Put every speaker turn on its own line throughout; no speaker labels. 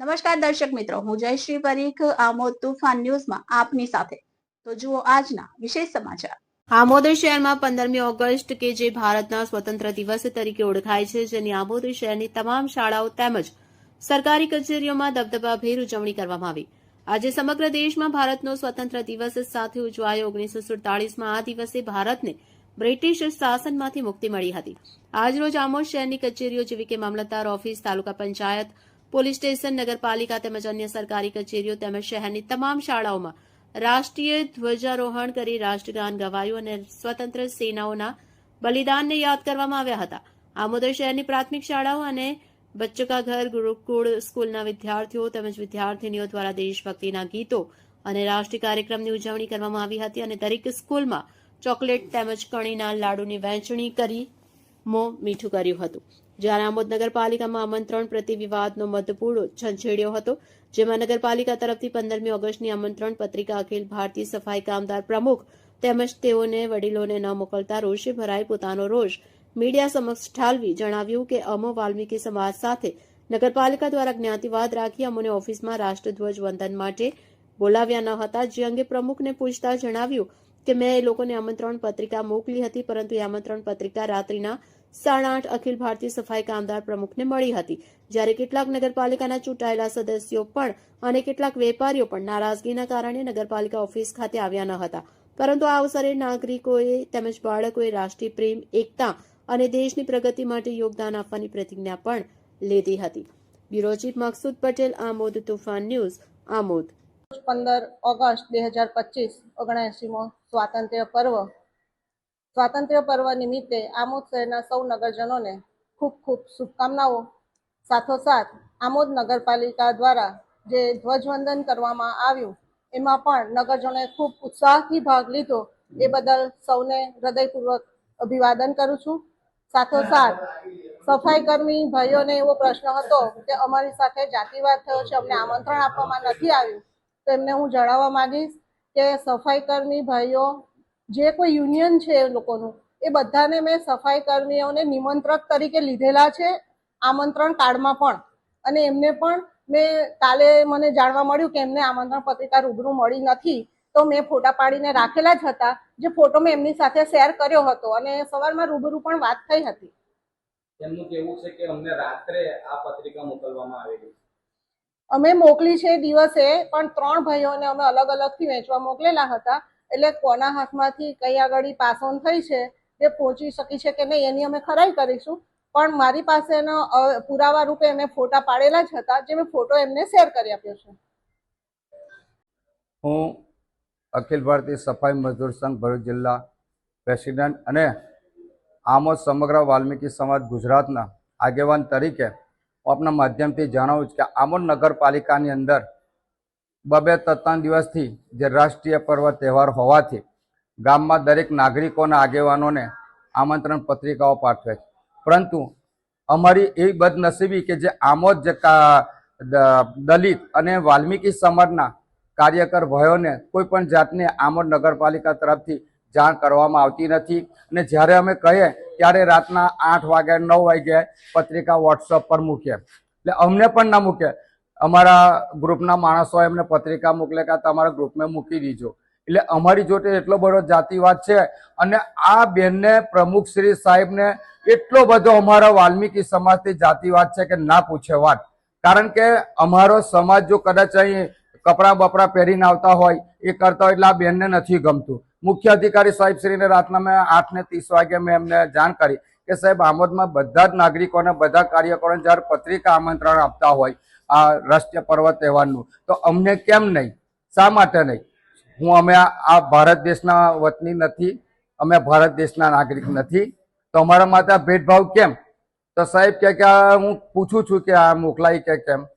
નમસ્કાર દર્શક મિત્રો, હું જયશ્રી પરીખ, આમોદ તુફાન ન્યૂઝમાં આપની સાથે. તો જુઓ આજના વિશેષ સમાચાર. આમોદ શહેરમાં પંદરમી ઓગસ્ટ કે જે ભારતના સ્વતંત્ર દિવસ તરીકે ઓળખાય છે, જેની આમોદ શહેરની તમામ શાળાઓ તેમજ સરકારી કચેરીઓમાં દબદબાભેર ઉજવણી કરવામાં આવી. આજે સમગ્ર દેશમાં ભારતનો સ્વતંત્ર દિવસ સાથે ઉજવાયો. ઓગણીસો સુડતાલીસમાં આ દિવસે ભારતને બ્રિટિશ શાસનમાંથી મુક્તિ મળી હતી. આજરોજ આમોદ શહેરની કચેરીઓ જેવી કે મામલતદાર office, taluka panchayat police station, નગરપાલિકા તેમજ અન્ય સરકારી કચેરીઓ તેમજ શહેરની તમામ શાળાઓમાં રાષ્ટ્રીય ધ્વજારોહણ કરી રાષ્ટ્રગાન ગવાયું અને સ્વતંત્ર સેનાઓના બલિદાનને યાદ કરવામાં આવ્યા હતા. આમોદર શહેરની પ્રાથમિક શાળાઓ અને બચ્ચો કા ઘર ગુરુકુળ સ્કૂલના વિદ્યાર્થીઓ તેમજ વિદ્યાર્થીનીઓ દ્વારા દેશભક્તિના ગીતો અને રાષ્ટ્રીય કાર્યક્રમની ઉજવણી કરવામાં આવી હતી અને દરેક સ્કૂલમાં ચોકલેટ તેમજ કણીના લાડુની વહેંચણી કરી મો મીઠું કર્યું હતું. જ્યારે આમોદ નગરપાલિકામાં આમંત્રણ પ્રતિ વિવાદનો મતપૂડો છંછેડ્યો હતો, જેમાં નગરપાલિકા તરફથી પંદરમી ઓગસ્ટની આમંત્રણ પત્રિકા અખિલ ભારતીય સફાઈ કામદાર પ્રમુખ તેમજ તેઓને વડીલોને ન મોકલતા રોષે ભરાઈ પોતાનો રોષ મીડિયા સમક્ષ ઠાલવી જણાવ્યું કે અમો વાલ્મીકી સમાજ સાથે નગરપાલિકા દ્વારા જ્ઞાતિવાદ રાખી અમોને ઓફિસમાં રાષ્ટ્રધ્વજ વંદન માટે બોલાવ્યા ન હતા, જે અંગે પ્રમુખને પૂછતા જણાવ્યું કે મેં એ લોકોને આમંત્રણ પત્રિકા મોકલી હતી, પરંતુ એ આમંત્રણ પત્રિકા રાત્રિના સાડા આઠ અખિલ ભારતીય સફાઈ કામદાર પ્રમુખને મળી હતી. જ્યારે કેટલાક નગરપાલિકાના ચૂંટાયેલા સદસ્યો પણ અને કેટલાક વેપારીઓ પણ નારાજગીના કારણે નગરપાલિકા ઓફિસ ખાતે આવ્યા ન હતા. પરંતુ આ અવસરે નાગરિકોએ તેમજ બાળકોએ રાષ્ટ્રીય પ્રેમ, એકતા અને દેશની પ્રગતિ માટે યોગદાન આપવાની પ્રતિજ્ઞા પણ લીધી હતી. Bureau chief Maqsood Patel, Amod Toofan news, Amod.
પંદર ઓગસ્ટ બે હજાર પચીસ ઓગણએંસીમો સ્વાતંત્ર્ય પર્વ. સ્વાતંત્ર્ય પર્વ નિમિત્તે આમોદ શહેરના સૌ નગરજનોને ખૂબ ખૂબ શુભકામનાઓ. સાથોસાથ, આમોદ નગરપાલિકા દ્વારા જે ધ્વજવંદન કરવામાં આવ્યું, એમાં પણ નગરજનોએ ખૂબ ઉત્સાહથી ભાગ લીધો. એ બદલ સૌને હૃદયપૂર્વક અભિવાદન કરું છું. સાથોસાથ, સફાઈ કર્મી ભાઈઓને એવો પ્રશ્ન હતો કે અમારી સાથે જાતિવાદ થયો છે, અમને આમંત્રણ આપવામાં નથી આવ્યું. તો એમને હું જણાવવા માંગીશ કે સફાઈ કર્મી ભાઈઓ, જે કોઈ યુનિયન છે એ લોકોનું, એ બધાને મેં સફાઈ કર્મીઓને નિમંત્રક તરીકે લીધેલા છે, આમંત્રણ કાર્ડમાં પણ. અને એમને પણ મેં કાલે મને જાણવા મળ્યું કે એમને આમંત્રણ પત્રિકા રૂબરૂ મળી નથી, તો મેં ફોટા પાડીને રાખેલા જ હતા, જે ફોટો મેં એમની સાથે શેર કર્યો હતો અને સવારમાં રૂબરૂ પણ વાત થઈ હતી.
એમનું કેવું છે કે અમને રાત્રે આ પત્રિકા મોકલવામાં આવેલી
અમે મોકલી છે દિવસે, પણ ત્રણ ભાઈઓને અમે અલગ અલગથી વેચવા મોકલેલા હતા. એટલે કોના હાથમાંથી કઈ આગળ પાસ ઓન થઈ છે તે પહોંચી શકી છે કે નહીં, એની અમે ખરાઈ કરીશું. પણ મારી પાસેનો પુરાવા રૂપે અમે ફોટા પાડેલા જ હતા, જે મેં ફોટો એમને શેર કરી આપ્યો છે.
હું અખિલ ભારતીય સફાઈ મજદૂર સંઘ ભરૂચ જિલ્લા પ્રેસિડેન્ટ અને આમોદ સમગ્ર વાલ્મીકી સમાજ ગુજરાતના આગેવાન તરીકે હું આપના માધ્યમથી જણાવું છું કે આમોદ નગરપાલિકાની અંદર બબે ત્રણ દિવસથી જે રાષ્ટ્રીય પર્વ તહેવાર હોવાથી ગામમાં દરેક નાગરિકોના આગેવાનોને આમંત્રણ પત્રિકાઓ પાઠવે છે. પરંતુ અમારી એવી બદનસીબી કે જે આમોદ જે દલિત અને વાલ્મીકી સમાજના કાર્યકર ભયોને કોઈ પણ જાતની આમોદ નગરપાલિકા તરફથી જાણ કરવામાં આવતી નથી અને જ્યારે અમે કહીએ ત્યારે રાતના આઠ વાગે, નવ વાગે પત્રિકા વોટ્સઅપ પર મૂકીએ. એટલે અમને પણ ના મૂકે. અમારા ગ્રુપના માણસો એમને પત્રિકા મોકલે કે તમારા ગ્રુપમાં મૂકી દીજો. એટલે અમારી જોડે એટલો બધો જાતિવાદ છે અને આ બેનને પ્રમુખ શ્રી સાહેબને એટલો બધો અમારા વાલ્મીકી સમાજથી જાતિવાદ છે કે ના પૂછે વાત. કારણ કે અમારો સમાજ જો કદાચ અહીં કપડાં બપડા પહેરીને આવતા હોય, એ કરતા હોય એટલે આ બેનને નથી ગમતું. મુખ્ય અધિકારી સાહેબ શ્રીને રાતના મેં આઠ ને ત્રીસ વાગે મેં એમને જાણ કરી કે સાહેબ, આમોદમાં બધા જ નાગરિકોને, બધા કાર્યકરોને જ્યારે પત્રિકા આમંત્રણ આપતા હોય આ રાષ્ટ્રીય પર્વ તહેવારનું, તો અમને કેમ નહીં? શા માટે નહીં? હું, અમે આ ભારત દેશના વતની નથી, અમે ભારત દેશના નાગરિક નથી, તો અમારા માટે ભેદભાવ કેમ? તો સાહેબ કે, આ હું પૂછું છું કે આ મોકલાય કે કેમ?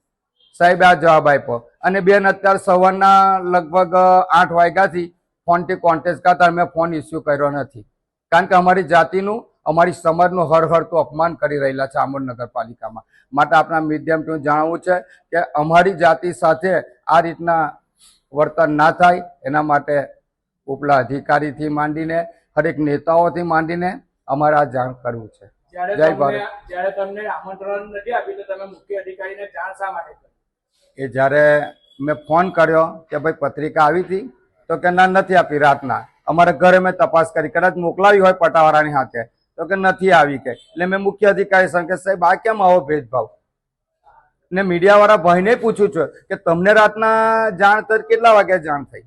સાહેબ, આ જવાબ આપ્યો. અને બેન, અત્યારે સવારના લગભગ આઠ વાગ્યાથી ફોનથી કોન્ટેક્ટ કરતા મેં ફોન ઇસ્યુ કર્યો નથી. કારણ કે અમારી જાતિનું અમારી સમાજનું હરહરતું અપમાન કરી રહેલા છે આમોદ નગરપાલિકામાં. માટે આપણા મીડિયમથી જણાવવું છે કે અમારી જાતિ સાથે આ રીતના વર્તન ના થાય એના માટે ઉપલા અધિકારીથી માંડીને હરેક નેતાઓથી માંડીને અમારે આ જાણ કરવું છે. જય ભારત.
જ્યારે તમને આમંત્રણ નથી આપ્યું તો તમે મુખ્ય અધિકારીને જાણ શા માટે
એ જ્યારે મેં ફોન કર્યો કે ભાઈ પત્રિકા આવી હતી તો કે ના, નથી આપી રાતના. અમારા ઘરે મેં તપાસ કરી. કદાચ મોકલાવી હોય પટાવાળાની હાથે. તો કે નથી આવી કે. એટલે મેં મુખ્ય અધિકારી સંકેત સાહેબ, આ કેમ આવો ભેદભાવ? ને મીડિયાવાળા ભાઈને પૂછું છું કે તમને રાતના જાણ તર કેટલા વાગે જાણ થઈ?